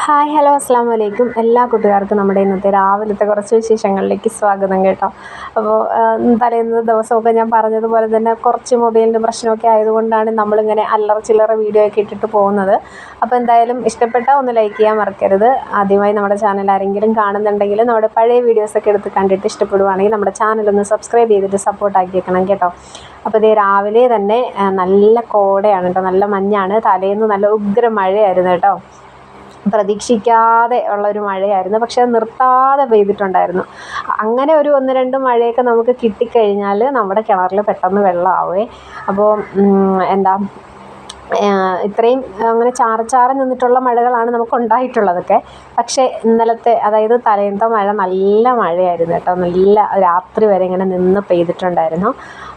Hi hello അസ്സാം വലൈക്കും എല്ലാ കൂട്ടുകാർക്കും നമ്മുടെ ഇന്നത്തെ രാവിലത്തെ കുറച്ച് വിശേഷങ്ങളിലേക്ക് സ്വാഗതം കേട്ടോ. അപ്പോൾ തലേന്ന് ദിവസമൊക്കെ ഞാൻ പറഞ്ഞതുപോലെ തന്നെ കുറച്ച് മൊബൈലിന്റെ പ്രശ്നമൊക്കെ ആയതുകൊണ്ടാണ് നമ്മളിങ്ങനെ അല്ലറ ചില്ലറ വീഡിയോ ഒക്കെ ഇട്ടിട്ട് പോകുന്നത്. അപ്പോൾ എന്തായാലും ഇഷ്ടപ്പെട്ടാൽ ഒന്ന് ലൈക്ക് ചെയ്യാൻ മറക്കരുത്. ആദ്യമായി നമ്മുടെ ചാനൽ ആരെങ്കിലും കാണുന്നുണ്ടെങ്കിൽ നമ്മുടെ പഴയ വീഡിയോസൊക്കെ എടുത്ത് കണ്ടിട്ട് ഇഷ്ടപ്പെടുവാണെങ്കിൽ നമ്മുടെ ചാനൽ ഒന്ന് സബ്സ്ക്രൈബ് ചെയ്തിട്ട് സപ്പോർട്ട് ആക്കിയേക്കണം കേട്ടോ. അപ്പോൾ ഇതേ രാവിലെ തന്നെ നല്ല കോടയാണ് കേട്ടോ. നല്ല മഞ്ഞാണ്. തലേന്ന് നല്ല ഉഗ്ര മഴയായിരുന്നു കേട്ടോ. പ്രതീക്ഷിക്കാതെ ഉള്ള ഒരു മഴയായിരുന്നു. പക്ഷെ നിർത്താതെ പെയ്തിട്ടുണ്ടായിരുന്നു. അങ്ങനെ ഒരു ഒന്ന് രണ്ട് മഴയൊക്കെ നമുക്ക് കിട്ടിക്കഴിഞ്ഞാൽ നമ്മുടെ കിണറിൽ പെട്ടെന്ന് വെള്ളമാവേ അപ്പോൾ എന്താ ഇത്രയും അങ്ങനെ ചാറി ചാറി നിന്നിട്ടുള്ള മഴകളാണ് നമുക്ക് ഉണ്ടായിട്ടുള്ളതൊക്കെ. പക്ഷേ ഇന്നലത്തെ അതായത് തലേന്നത്തെ മഴ നല്ല മഴയായിരുന്നു കേട്ടോ. നല്ല രാത്രി വരെ ഇങ്ങനെ നിന്ന് പെയ്തിട്ടുണ്ടായിരുന്നു.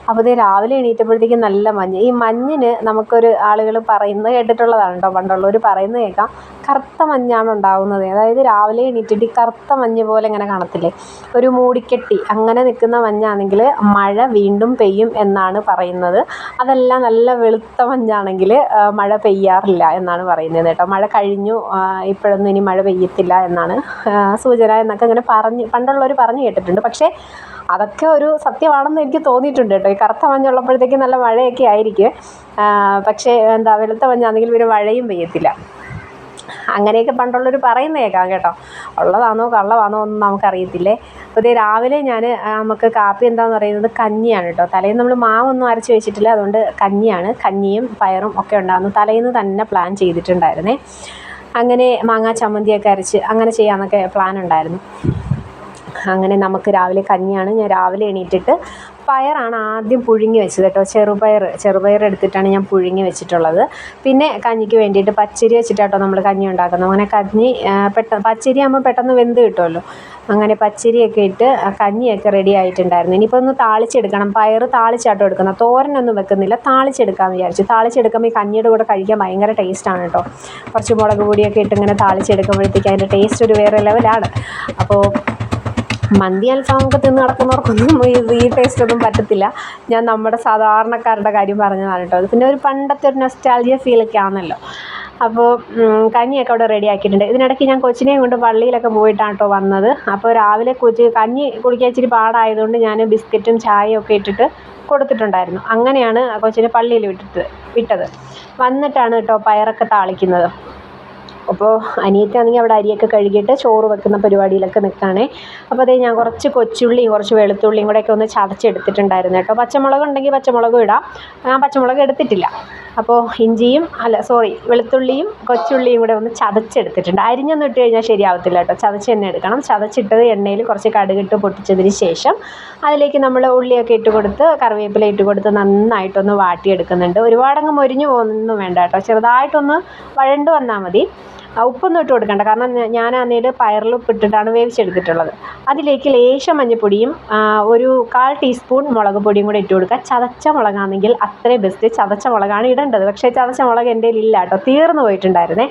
അപ്പോൾ ഇത് രാവിലെ എണീറ്റപ്പോഴത്തേക്കും നല്ല മഞ്ഞ്. ഈ മഞ്ഞിന് നമുക്കൊരു ആളുകൾ പറയുന്നത് കേട്ടിട്ടുള്ളതാണ് കേട്ടോ പണ്ടുള്ളവർ പറയുന്നത് കേൾക്കാം. കറുത്ത മഞ്ഞാണ് ഉണ്ടാകുന്നത് അതായത് രാവിലെ എണീറ്റിട്ട് കറുത്ത മഞ്ഞ് പോലെ ഇങ്ങനെ കാണത്തില്ലേ? ഒരു മൂടിക്കെട്ടി അങ്ങനെ നിൽക്കുന്ന മഞ്ഞാണെങ്കിൽ മഴ വീണ്ടും പെയ്യും എന്നാണ് പറയുന്നത്. അതെല്ലാം നല്ല വെളുത്ത മഞ്ഞാണെങ്കിൽ മഴ പെയ്യാറില്ല എന്നാണ് പറയുന്നത് കേട്ടോ. മഴ കഴിഞ്ഞു ഇപ്പോഴൊന്നും ഇനി മഴ പെയ്യത്തില്ല എന്നാണ് സൂചന എന്നൊക്കെ ഇങ്ങനെ പറഞ്ഞ് പണ്ടുള്ളവർ പറഞ്ഞു കേട്ടിട്ടുണ്ട്. പക്ഷേ അതൊക്കെ ഒരു സത്യമാണെന്ന് എനിക്ക് തോന്നിയിട്ടുണ്ട് കേട്ടോ. ഈ കറുത്ത മഞ്ഞുള്ളപ്പോഴത്തേക്ക് നല്ല മഴയൊക്കെ ആയിരിക്കും. പക്ഷേ എന്താ വെളുത്ത മഞ്ഞാണെങ്കിൽ പിന്നെ മഴയും പെയ്യത്തില്ല. അങ്ങനെയൊക്കെ പണ്ടുള്ളവർ പറയുന്നത് കേൾക്കാം കേട്ടോ. ഉള്ളതാണോ കള്ളമാണോ ഒന്നും നമുക്കറിയത്തില്ലേ. അപ്പോൾ രാവിലെ ഞാൻ നമുക്ക് കാപ്പി എന്താന്ന് പറയുന്നത് കഞ്ഞിയാണ് കേട്ടോ. തലേന്ന് നമ്മൾ മാവൊന്നും അരച്ച് വെച്ചിട്ടില്ല. അതുകൊണ്ട് കഞ്ഞിയാണ്. കഞ്ഞിയും പയറും ഒക്കെ ഉണ്ടാകുന്നു തലേന്ന് തന്നെ പ്ലാൻ ചെയ്തിട്ടുണ്ടായിരുന്നേ. അങ്ങനെ മാങ്ങാ ചമ്മന്തിയൊക്കെ അരച്ച് അങ്ങനെ ചെയ്യാമെന്നൊക്കെ പ്ലാൻ ഉണ്ടായിരുന്നു. അങ്ങനെ നമുക്ക് രാവിലെ കഞ്ഞിയാണ്. ഞാൻ രാവിലെ എണീറ്റിട്ട് പയറാണ് ആദ്യം പുഴുങ്ങി വെച്ചത് കേട്ടോ. ചെറുപയർ ചെറുപയർ എടുത്തിട്ടാണ് ഞാൻ പുഴുങ്ങി വെച്ചിട്ടുള്ളത്. പിന്നെ കഞ്ഞിക്ക് വേണ്ടിയിട്ട് പച്ചരി വെച്ചിട്ടാട്ടോ നമ്മൾ കഞ്ഞി ഉണ്ടാക്കുന്നത്. അങ്ങനെ കഞ്ഞി പെട്ടെന്ന് പച്ചരി ആകുമ്പോൾ പെട്ടെന്ന് വെന്ത് കിട്ടുമല്ലോ. അങ്ങനെ പച്ചരിയൊക്കെ ഇട്ട് കഞ്ഞിയൊക്കെ റെഡി ആയിട്ടുണ്ടായിരുന്നു. ഇനിയിപ്പോൾ ഒന്ന് താളിച്ചെടുക്കണം. പയർ താളിച്ചാട്ടോ എടുക്കുന്നത്. തോരനൊന്നും വെക്കുന്നില്ല. താളിച്ചെടുക്കാമെന്ന് വിചാരിച്ചു. താളിച്ചെടുക്കുമ്പോൾ ഈ കഞ്ഞിയുടെ കൂടെ കഴിക്കാൻ ഭയങ്കര ടേസ്റ്റാണ് കേട്ടോ. കുറച്ച് മുളക് പൊടിയൊക്കെ ഇട്ട് ഇങ്ങനെ താളിച്ചെടുക്കുമ്പോഴത്തേക്ക് അതിന്റെ ടേസ്റ്റ് ഒരു വേറെ ലെവലാണ് അപ്പോൾ മന്തി അൽഫാമൊക്കെ തിന്ന് നടക്കുന്നവർക്കൊന്നും ഈ ടേസ്റ്റ് ഒന്നും പറ്റത്തില്ല. ഞാൻ നമ്മുടെ സാധാരണക്കാരുടെ കാര്യം പറഞ്ഞതാണ് കേട്ടോ. അത് പിന്നെ ഒരു പണ്ടത്തെ ഒരു നൊസ്റ്റാൾജിയ ഫീലൊക്കെ ആണല്ലോ. അപ്പോൾ കഞ്ഞിയൊക്കെ അവിടെ റെഡി ആക്കിയിട്ടുണ്ട്. ഇതിനിടയ്ക്ക് ഞാൻ കൊച്ചിനെയും കൊണ്ട് പള്ളിയിലൊക്കെ പോയിട്ടാണ് കേട്ടോ വന്നത്. അപ്പോൾ രാവിലെ കൊച്ചി കഞ്ഞി കുടിക്കാൻ ഇച്ചിരി പാടായതുകൊണ്ട് ഞാൻ ബിസ്ക്കറ്റും ചായയും ഒക്കെ ഇട്ടിട്ട് കൊടുത്തിട്ടുണ്ടായിരുന്നു. അങ്ങനെയാണ് കൊച്ചിനെ പള്ളിയിൽ വിട്ടിട്ട് വിട്ടത്. വന്നിട്ടാണ് കേട്ടോ പയറൊക്കെ താളിക്കുന്നത്. അപ്പോൾ അനിയത്തിയാണെങ്കിൽ അവിടെ അരിയൊക്കെ കഴുകിയിട്ട് ചോറ് വെക്കുന്ന പരിപാടിയിലൊക്കെ നിൽക്കുകയാണേ. അപ്പോൾ അതേ ഞാൻ കുറച്ച് കൊച്ചുള്ളിയും കുറച്ച് വെളുത്തുള്ളിയും കൂടെയൊക്കെ ഒന്ന് ചതച്ചെടുത്തിട്ടുണ്ടായിരുന്നു കേട്ടോ. പച്ചമുളക് ഉണ്ടെങ്കിൽ പച്ചമുളകും ഇടാം. ഞാൻ പച്ചമുളക് എടുത്തിട്ടില്ല. അപ്പോൾ ഇഞ്ചിയും അല്ല സോറി വെളുത്തുള്ളിയും കൊച്ചുള്ളിയും കൂടെ ഒന്ന് ചതച്ചെടുത്തിട്ടുണ്ട്. അരിഞ്ഞൊന്നും ഇട്ട് കഴിഞ്ഞാൽ ശരിയാവത്തില്ല കേട്ടോ. ചതച്ച് തന്നെ എടുക്കണം. ചതച്ചിട്ടത് എണ്ണയിൽ കുറച്ച് കടുകിട്ട് പൊട്ടിച്ചതിന് ശേഷം അതിലേക്ക് നമ്മൾ ഉള്ളിയൊക്കെ ഇട്ട് കൊടുത്ത് കറിവേപ്പില ഇട്ട് കൊടുത്ത് നന്നായിട്ടൊന്ന് വാട്ടിയെടുക്കുന്നുണ്ട്. ഒരുപാടങ്ങ് മൊരിഞ്ഞു പോകുന്നൊന്നും വേണ്ട കേട്ടോ. ചെറുതായിട്ടൊന്ന് വഴണ്ട് വന്നാൽ മതി. ഉപ്പൊന്നും ഇട്ട് കൊടുക്കണ്ട. കാരണം ഞാൻ ഞാനാണെങ്കിൽ പയറിൽ ഉപ്പിട്ടിട്ടാണ് വേവിച്ചെടുത്തിട്ടുള്ളത്. അതിലേക്ക് ലേശം മഞ്ഞൾപ്പൊടിയും ഒരു കാൽ ടീസ്പൂൺ മുളക് പൊടിയും കൂടെ ഇട്ട് കൊടുക്കുക. ചതച്ച മുളകാണെങ്കിൽ അത്രയും ബെസ്റ്റ് ചതച്ച മുളകാണ് ഇടേണ്ടത്. പക്ഷേ ചതച്ച മുളക് എന്റെ ഇല്ല കേട്ടോ. തീർന്നു പോയിട്ടുണ്ടായിരുന്നേ.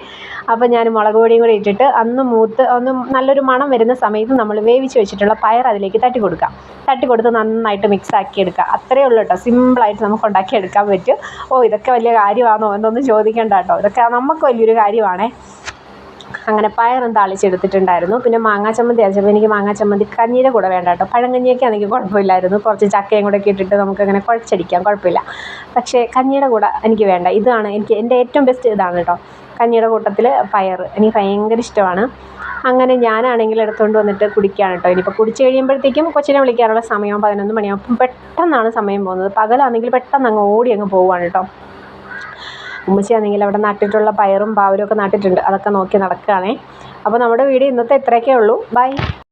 അപ്പോൾ ഞാൻ മുളക് പൊടിയും കൂടെ ഇട്ടിട്ട് അന്ന് മൂത്ത് ഒന്ന് നല്ലൊരു മണം വരുന്ന സമയത്ത് നമ്മൾ വേവിച്ച് വെച്ചിട്ടുള്ള പയർ അതിലേക്ക് തട്ടി കൊടുക്കാം തട്ടി കൊടുത്ത് നന്നായിട്ട് മിക്സ് ആക്കി എടുക്കുക. അത്രയേ ഉള്ളൂ കേട്ടോ. സിമ്പിളായിട്ട് നമുക്ക് ഉണ്ടാക്കി എടുക്കാൻ പറ്റും. ഓ ഇതൊക്കെ വലിയ കാര്യമാണോ എന്നൊന്നും ചോദിക്കേണ്ട കേട്ടോ. ഇതൊക്കെ നമുക്ക് വലിയൊരു കാര്യമാണേ. അങ്ങനെ പയറും താളിച്ചെടുത്തിട്ടുണ്ടായിരുന്നു പിന്നെ മാങ്ങാ ചമ്മന്തി അരച്ചപ്പോൾ എനിക്ക് മാങ്ങാ ചമ്മന്തി കഞ്ഞിയുടെ കൂടെ വേണ്ട കേട്ടോ. പഴങ്കഞ്ഞിയൊക്കെ ആണെങ്കിൽ കുഴപ്പമില്ലായിരുന്നു. കുറച്ച് ചക്കയും കൂടെ ഒക്കെ ഇട്ടിട്ട് നമുക്കങ്ങനെ കുഴച്ചടിക്കാം. കുഴപ്പമില്ല. പക്ഷേ കഞ്ഞിയുടെ കൂടെ എനിക്ക് വേണ്ട. ഇതാണ് എനിക്ക് എന്റെ ഏറ്റവും ബെസ്റ്റ് ഇതാണ് കേട്ടോ. കഞ്ഞിയുടെ കൂട്ടത്തിൽ പയർ എനിക്ക് ഭയങ്കര ഇഷ്ടമാണ്. അങ്ങനെ ഞാനാണെങ്കിൽ എടുത്തുകൊണ്ട് വന്നിട്ട് കുടിക്കുകയാണ് കേട്ടോ. ഇനിയിപ്പോൾ കുടിച്ച് കഴിയുമ്പോഴത്തേക്കും കൊച്ചിനെ വിളിക്കാനുള്ള സമയം പതിനൊന്ന് മണിയാകും പെട്ടെന്നാണ് സമയം പോകുന്നത്. പകലാണെങ്കിൽ പെട്ടെന്ന് അങ്ങ് ഓടി അങ്ങ് പോവുകയാണ് കേട്ടോ. ഉമ്മച്ചിയാണെങ്കിൽ അവിടെ നട്ടിട്ടുള്ള പയറും പാവലും ഒക്കെ നട്ടിട്ടുണ്ട്. അതൊക്കെ നോക്കി നടക്കുകയാണേ. അപ്പോൾ നമ്മുടെ വീഡിയോ ഇന്നത്തെ ഇത്രയൊക്കെ ഉള്ളൂ. ബൈ